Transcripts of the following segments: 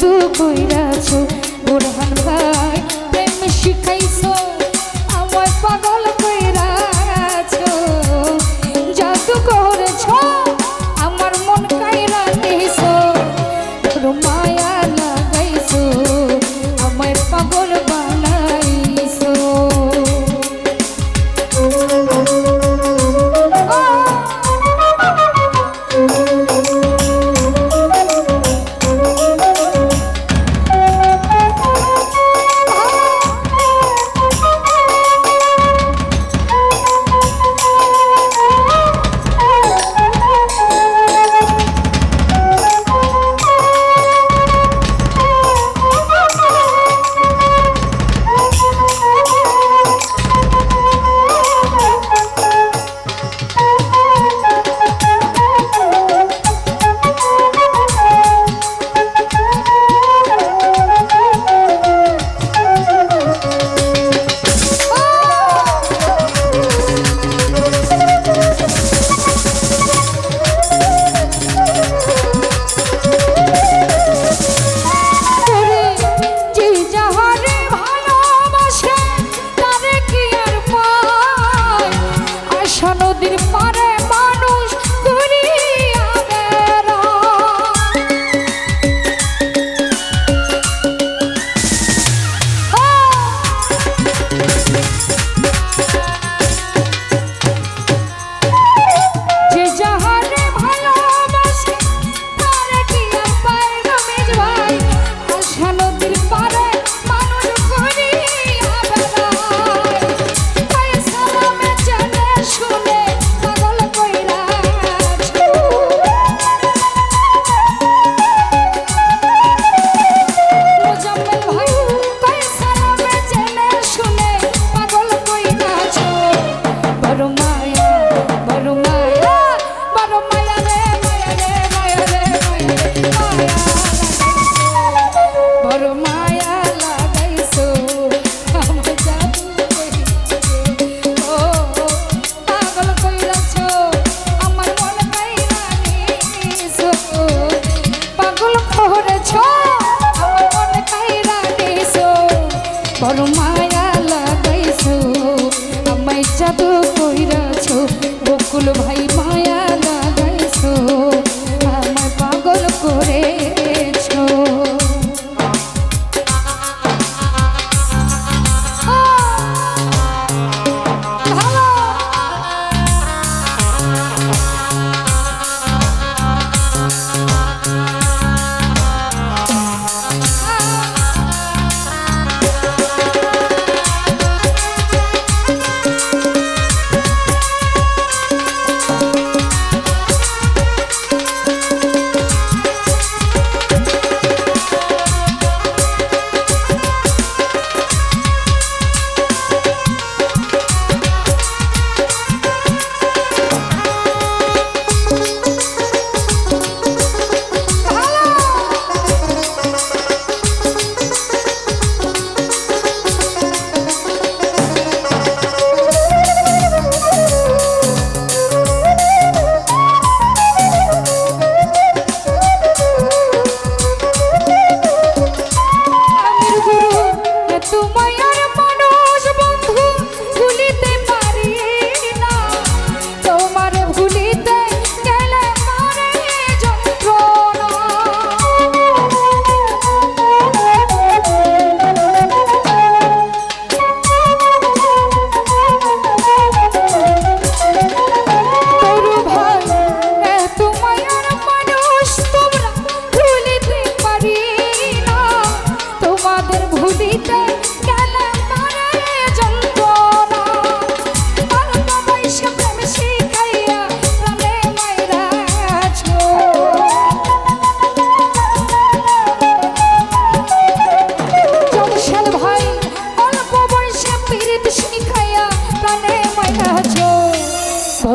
জাদু কইরাছো বুরহান ভাই, প্রেম শিখাইছো, আমায় পাগল কইরাছো। জাদু করেছ, আমার মন কাইরা দিছো। তোমায়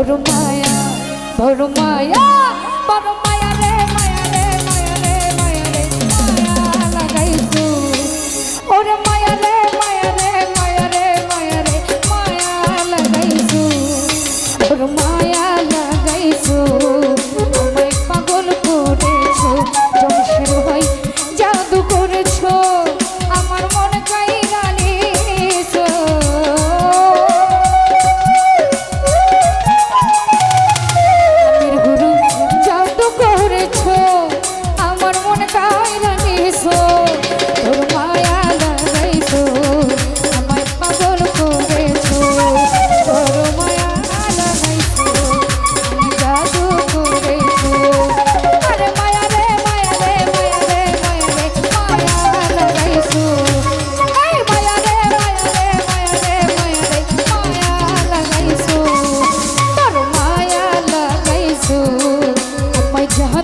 বড় মায়া বড় মায়া বড় মায়া রে মায়া রে মায়া রে মায়া রে মায়া লাগাইছো ওরে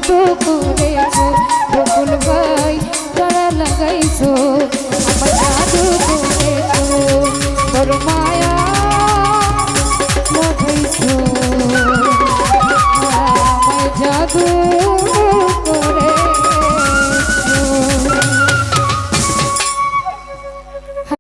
কত করেছ বকুল ভাই তারা লাগাইছো। জাদু করেছ তোর